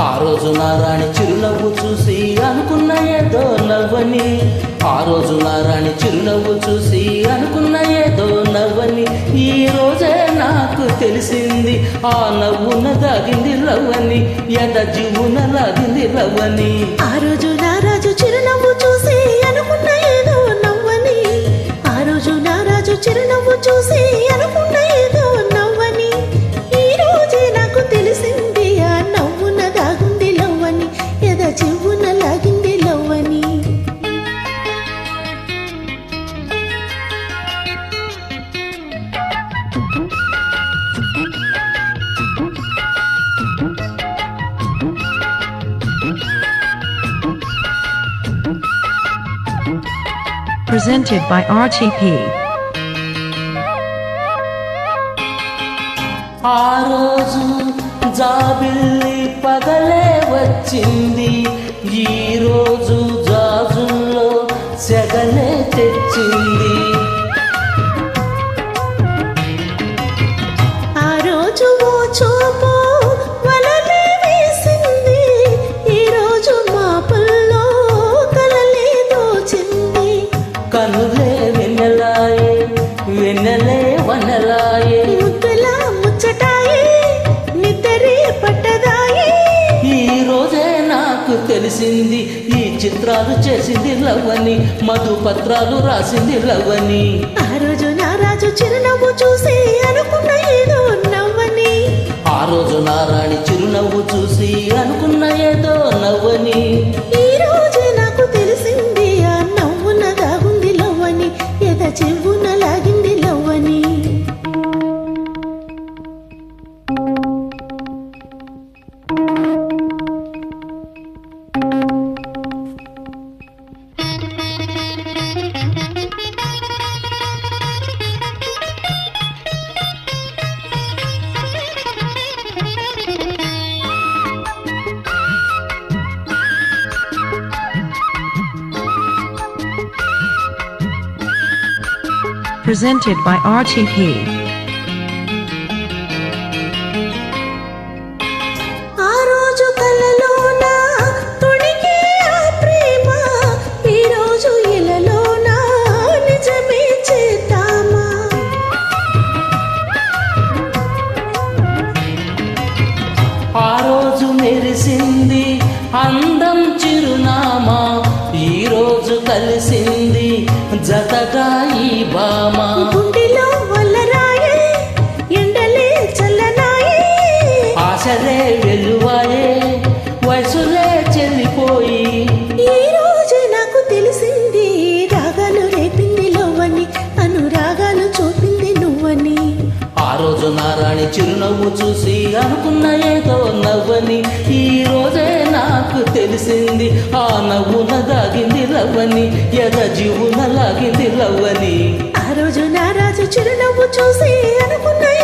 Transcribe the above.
ఆ రోజు నారాణి చిరునవ్వు చూసి అనుకున్న ఏదో నవ్వని. ఆ రోజు నారాణి చిరునవ్వు చూసి అనుకున్న ఏదో నవ్వని. ఈ రోజే నాకు తెలిసింది ఆ నవ్వున దాగింది లవ్వని. ఎద జీవున లాగింది లవ్వని. Presented by RTP. ఆ రోజు జాబిల్లి పగలే వచ్చింది ఈ రోజు జాజుల్లో సెగలే తెచ్చింది కనులే వెన్నెలాయే వెన్నెలే వనలాయే ముద్దులా ముచ్చటాయి నిద్రే పట్టదాయి. ఈ రోజే నాకు తెలిసింది ఈ చిత్రాలు చేసింది లవ్వని మధు పత్రాలు రాసింది లవ్వని ఆ రోజు నా రాజు చిరునవ్వు చూసి అనుకున్న ఏదో నవ్వని. ఆ రోజు నారాణి చిరునవ్వు చూసి అనుకున్న ఏదో నవ్వని. Presented by RTP. అందం చిరునామా. ఈ రోజు కలిసింది జతగా ఈ బామ గుండెలో వల్లరాయే ఎండలే చల్లనాయే. ఆశలే వెలువాయే వయసులే చెల్లిపోయి. నాకు తెలిసింది రాగాలు రేపింది అనురాగాలు చూపింది నువ్వని. ఆ రోజు నారాణి చిరునవ్వు చూసి అనుకున్న ఏదో నవ్వని ఈ రోజే నాకు తెలిసింది ఆ నవ్వున దాగింది లవ్వని ఎద జీవున లాగింది లవ్వని ఆ రోజు నా రాజు చిరునవ్వు చూసి అనుకున్నాయి.